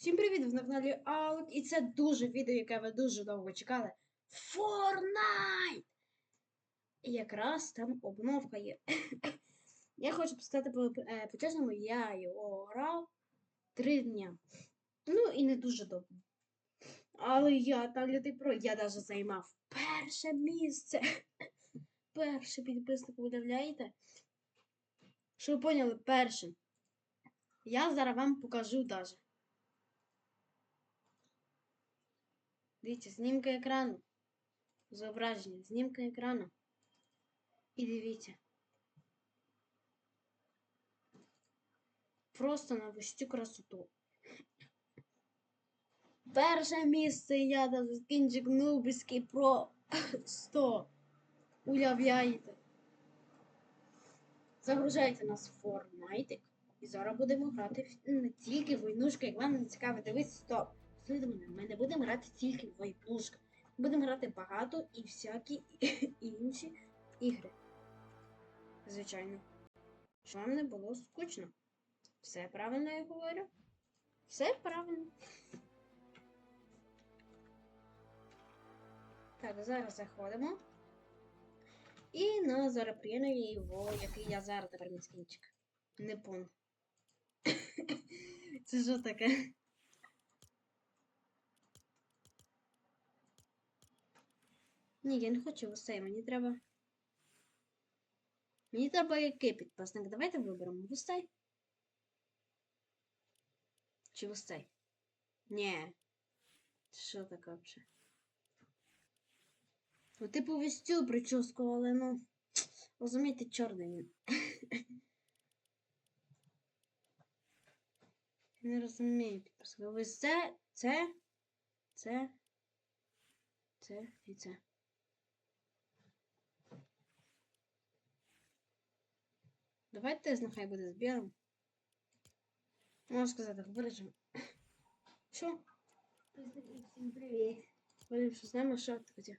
Всім привіт! Ви на каналі Алк, і це дуже відео, яке ви дуже довго чекали. Fortnite! І якраз там обновка є. я хочу сказати е, по-чесному, я його грав три дня. Ну і не дуже довго. Але я так лютий про. Я навіть займав перше місце. Перше підписник, уявляєте? Що ви поняли, перше. Я зараз вам покажу даже. Дивіться, знімка екрану. Зображення, знімка екрану. І дивіться. Просто на всю красоту. Перше місце я даже скінчик Нубиський про 100. Уявляєте? Загружайте нас в Fortnite. І зараз будемо грати тільки в як вам не цікаво, дивись, стоп. Слухайте ми не будемо грати тільки в войнушки. Будемо грати багато і всякі інші ігри. Звичайно. Щоб вам не було скучно. Все правильно я говорю? Все правильно. Так, зараз заходимо. І на зараз його, який я зараз тепер міскінчик. Не пон. Це що таке? Ні, я не хочу вусей, мені треба. Мені треба який підписник. Давайте виберемо вусей. Чи вусей? Ні. Що таке взагалі? Ну, типу вестю прическу, але ну. Розумієте, чорний він. Не розумію підписка. Ось це, це, це, це і це. Давайте нехай буде з білим. Можна сказати, вирішимо. Що? Всім привіт. Вирішимо, що з нами що ти хотів?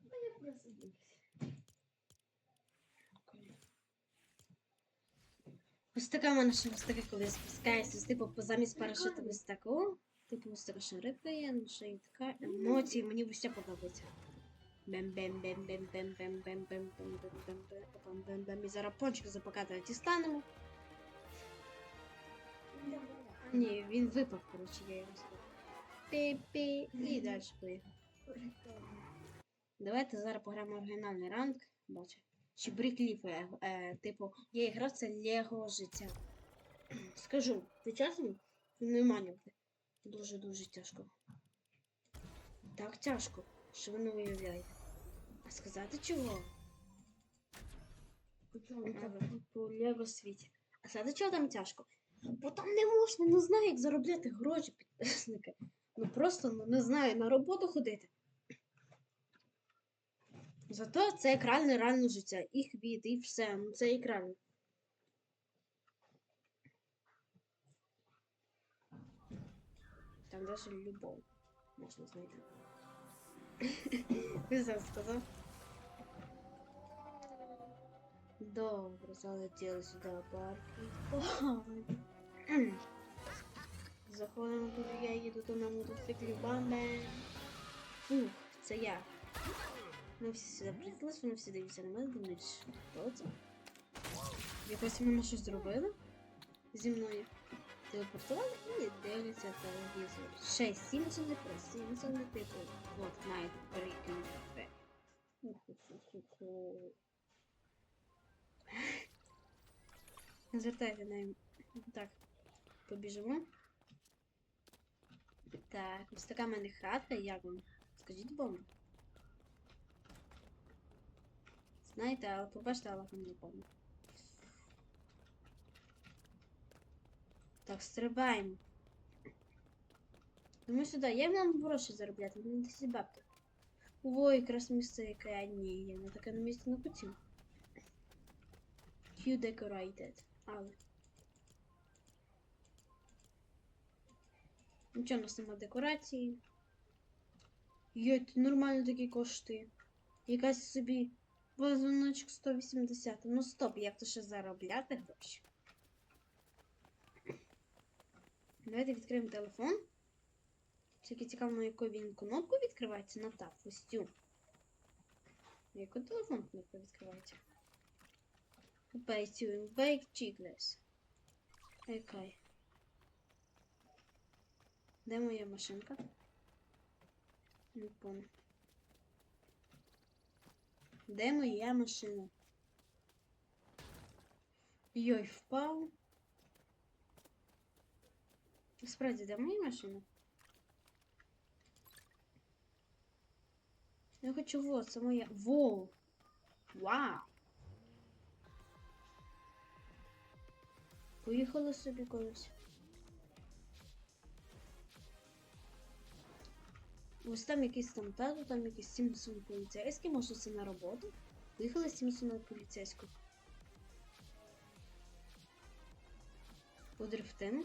Мене просто. Ось така в мене ще ось таке, коли спускається, типу, замість парашуту ось таку. Типу, ось така ще рибка є, ну ще й така. Емоції, мені все подобається. Бем бем бем бем бем бем бем бем бем бем бем бем бем бем І зараз пончик запокатувати дістанемо. Ні, він випав, коротше, я його сказав. Пі-пі. І далі поїхав. Давайте зараз пограємо оригінальний ранг. Бачу. Чи Брікліф, е, е, типу, я грав це Лего життя. Скажу, ти чесно, немає. Дуже-дуже тяжко. Так тяжко, що ви не уявляєте. А сказати чого? А, По світі. А сказати чого там тяжко? Бо там не можна, не знаю, як заробляти гроші підписники. Ну просто ну, не знаю, на роботу ходити. Зато це як реальне реальне життя. І хвіт, і все. Ну це як реально. Там даже любов можна знайти. Ти сам сказав. Добре, залетіли сюди парки. Заходимо, тут я їду то на мотоциклі бамбе. Фух, це я. Ми всі приїхали, вони всі дивляться на мене, думають, хто це? Якось вони щось зробили зі мною. Телепортували і дивляться телевізор. 6, 7 це не про 7 це не типу. От, знаєте, перекинути. Не звертайте на ним. Так, побіжимо. Так, ось така в мене хатка, як вам? Скажіть бомбу. Знаєте, але побачите, але не помню. Так, стрибаємо. Тому сюди. Я нам гроші заробляти, мені десь бабки. Ой, якраз місце яке а, ні, я на таке місце не хотів. Q decorated. Але. Нічого у нас нема декорації. Є, це нормально такі кошти. Якась собі вазоночок 180. Ну стоп, як то ще заробляти гроші? Давайте відкриємо телефон. Тільки цікаво, на яку він кнопку відкривається на тап, ось цю. На яку телефон кнопка відкривається? Bake Bake Chickless. Окей. Де моя машинка? Не помню. Де моя машина? Йой, впав. Справді, де моя машина? Я хочу вот, це моя. Во! Вау! Поїхали собі колись. Ось там якийсь там тато, там якийсь Сімпсон поліцейський, може це на роботу. Поїхали Сімпсона поліцейського. Подрифтимо.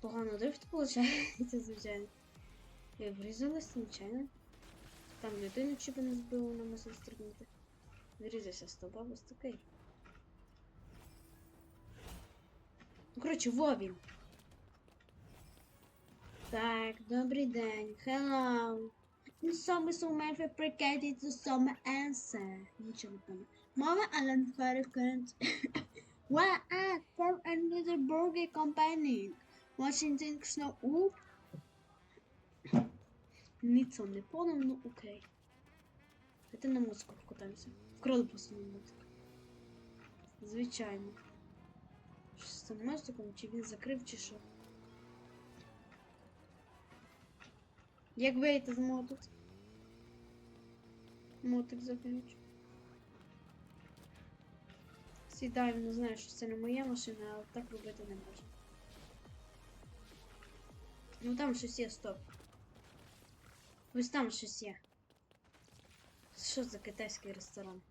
Погано дрифт виходить, звичайно. Я врізалась, звичайно. Там людину чи не збило, вона може стрибнути. Врізався з тобою, ось такий. Ну, коротше, во він. Так, добрий день. Hello. Summer, so many fabricated the summer answer. Нічого пам'ятаю. Мама Ален Феррикент. Where at from another burger company? Washington Snow. У. Ніцо не понял, ну окей. Давайте на музику покатаємося. Вкрали просто музику. Звичайно. Що з цим мостиком, чи він закрив, чи що? Як вийти з мотик? Мотик заключ. Сідаємо, не знаю, що це не моя машина, але так робити не можна. Ну там щось є, стоп. Ось там щось є. Що за китайський ресторан?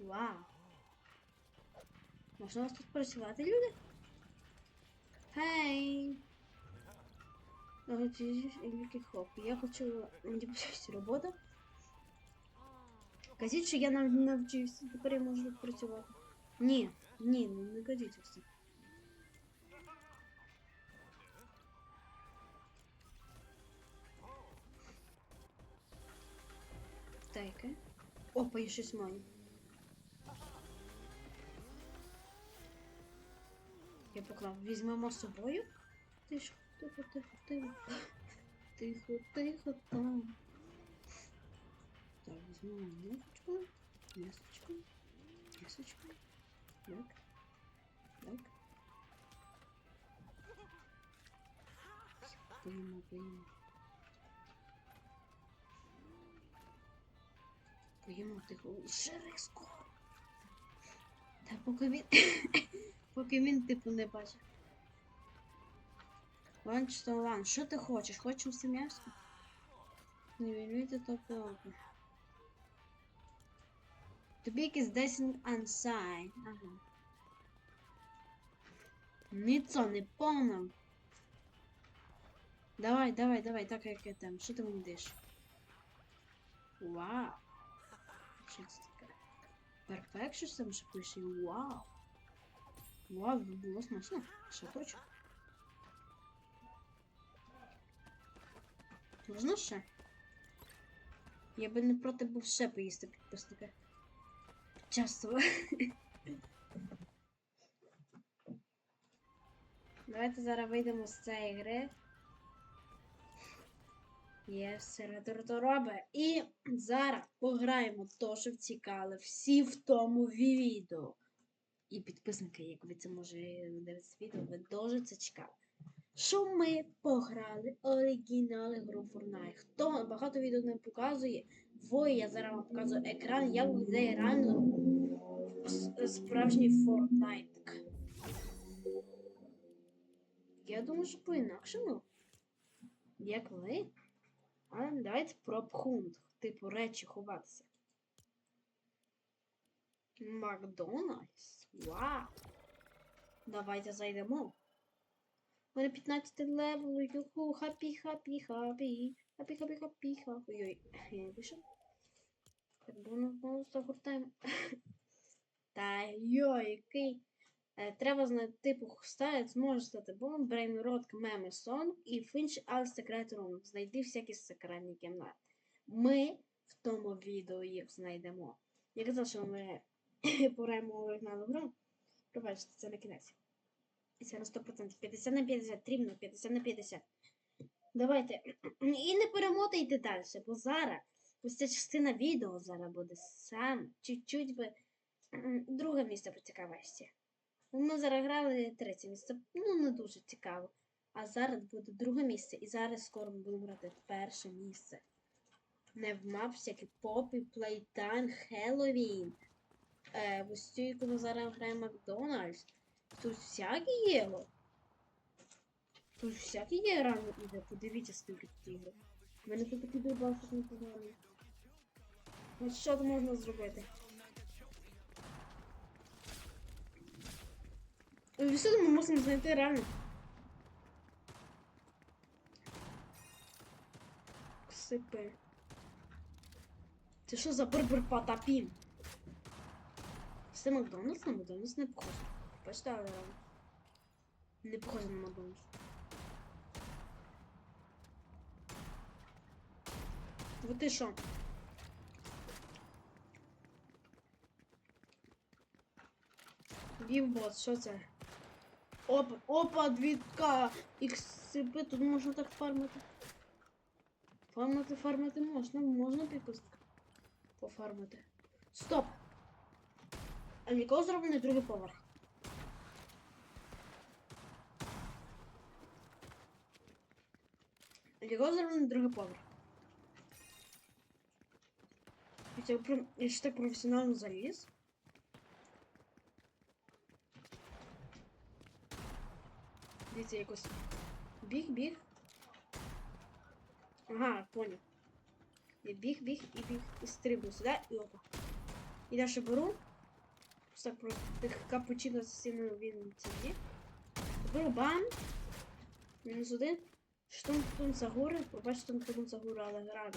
Вау. Можна у вас тут працювати, люди? Гей! Великий хлоп. Я хочу мені почати роботу. Кажіть, що я нав- навчився, тепер я можу працювати. Ні, ні, не кажіть Тайка. Опа, я щось маю. Я поклав. Візьмемо з собою. Тихо, тихо, тихо, тихо. Тихо, тихо там. Так, візьмемо мисочку. Мисочку. Мисочку. Так. Так. Поїмо, поїмо. Поїмо тихо. Ще риску. Та поки він. поки він типу не бачить. Ланч то ланч. Що ти хочеш? Хочеш м'ясо? Не вілюйте то пилку. Тобі якийсь десінг ансайн. Ага. Ніцо, не повно. Давай, давай, давай, так як я там. Що ти мені даєш? Вау. Перфект, що там ще пише? Вау. Вау, було смачно. Що хочу? Можна ще? Я би не проти був ще поїсти підписника. Часто. Давайте зараз вийдемо з цієї гри. Є все робить. І зараз пограємо то, що втікали всі в тому відео. І підписники, як ви це може дивитися відео, ви дуже це чекали. Що ми пограли оригінали гру Fortnite. Хто багато відео не показує, во я зараз вам показую екран, як виглядає реально справжній Fortnite. Я думаю, що по-інакшому. Як ви? А давайте пхунт. Типу речі ховатися. Макдональдс. Вау. Давайте зайдемо. У мене 15 левел, юху, хапі, хапі, хапі. Хапі, хапі, хапі, хапі. Ой, я не вийшов. Так, бонус, бонус, загортаємо. Так. Йой, який. Е, Треба знайти пухстаєць, може стати бомб, брейнрод, меми, сон і фінч ал секрет рум. Знайди всякі секретні кімнати. Ми в тому відео їх знайдемо. Я казав, що ми пограємо у оригінальну гру. Пробачте, це на кінець. Це на 100%. 50 на 50, рівно 50 на 50. Давайте. І не перемотайте далі, бо зараз ось ця частина відео зараз буде сам чуть-чуть би друге місце по цікавості. Ми зараз грали третє місце, ну не дуже цікаво. А зараз буде друге місце, і зараз скоро ми будемо грати перше місце. Не в мап всякі попі, плейтайм, Хеллоуін. Е, ось цю, яку ми зараз граємо Макдональдс. Тут всякі є. Тут всякі є рано іде. Подивіться, скільки тут ігор. У мене тут такий дурбан, що не поганий. Ось що тут можна зробити? Всюди ми мусимо знайти реально. Сипи. Це що за бурбур потапім? Це Макдональдс на Макдональдс не похоже. Бачите, реально. Не похоже на Макдональдс. Вот ти що? Бімбот, що це? Опа, опа, 2К! XCP, тут можна так фармити. Фармити, фармити можна, можна пікус пофармити. Стоп! А нікого зроблений другий поверх. Нікого зроблений другий поверх. Прям, я ще так професіонально заліз. Дивіться, якось біг, біг. Ага, понял. Я біг, біг і біг. І стрибну сюди, і опа. І далі беру. Так просто тих капучино з сильною він ціні. Беру бам. Мінус один. Штун тун загори. Пробач, штун тун загори, але граю.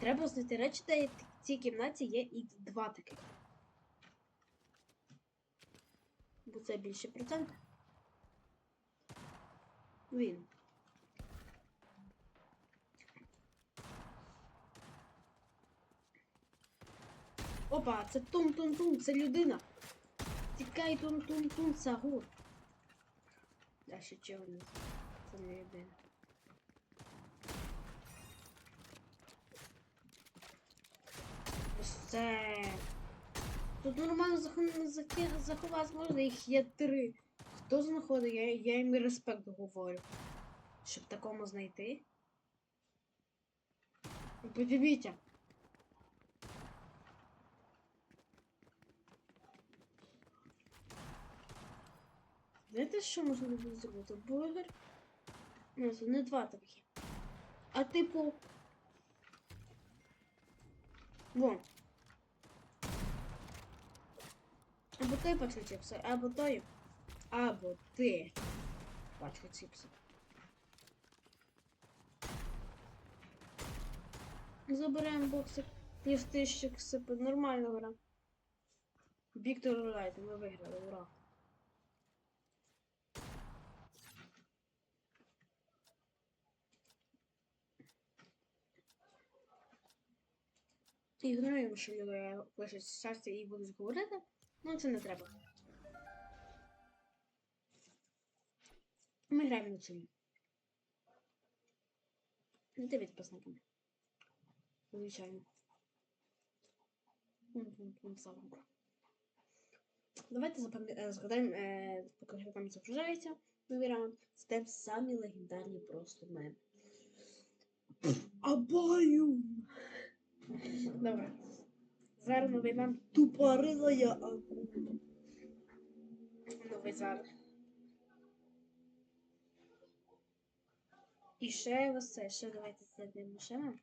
Треба знайти речі, де в цій кімнаті є і два таких. Бо це більше процент. Він. Опа, це тун-тун-тун, це людина. Тікай тун-тун-тун, Сагур. Да, ще чого не це не людина. Це. Тут нормально заховати можна, їх є три. Хто знаходить, я, я їм респект говорю. Щоб такому знайти. Ви Подивіться. Знаєте, що можна буде зробити? Бургер. Ну, це не два такі. А типу. Вон. Або той пачку чіпси, або той. Або ти. Пачку чіпси. Забираємо боксик. Плюс тисячу сипи. Нормальна гра. Віктор Лайт, ми виграли, ура. Ігноруємо, що люди пишуть щастя і будуть говорити. Ну, це не треба. Ми граємо на чолі. Не ти підписниками. Звичайно. Давайте е, згадаємо, е, поки пам'ять загружається. Новий раунд. Це самі легендарні просто меми. Абаю! Добре. Зараз новий вам тупорила я акула. Новий зараз. І ще ось це, ще давайте зайдемо ще нам.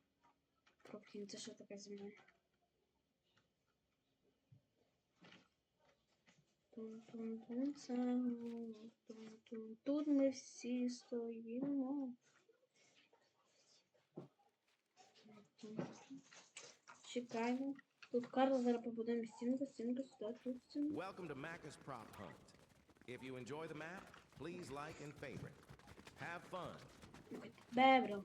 Це що таке тун-тун. Тут ми всі стоїмо. Чекаємо. Тут Карл зараз побудуємо стінку, стінку сюди, тут стінку. Welcome to Macca's Prop Hunt. If you enjoy the map, please like and favorite. Have fun. Бебро.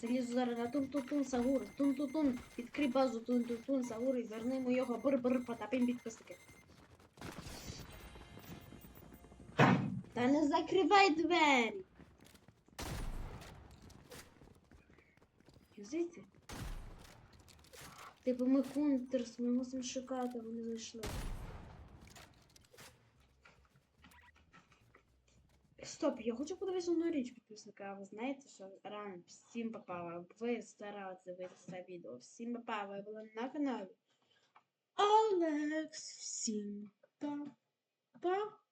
Залізу зараз на тун-тун-тун Сагур. Тун-тун-тун. Відкрий базу тун-тун-тун Сагур і звернемо його бр-бр потапим підписники. Та не закривай двері. Юзиці? Типу ми хунтерс, ми мусимо шукати, вони зайшли. Стоп, я хочу подивитися одну річ підписника. А ви знаєте, що рано всім попало. Ви старалися дивитися відео. Всім попало, ви були на каналі. Олекс, всім па-па.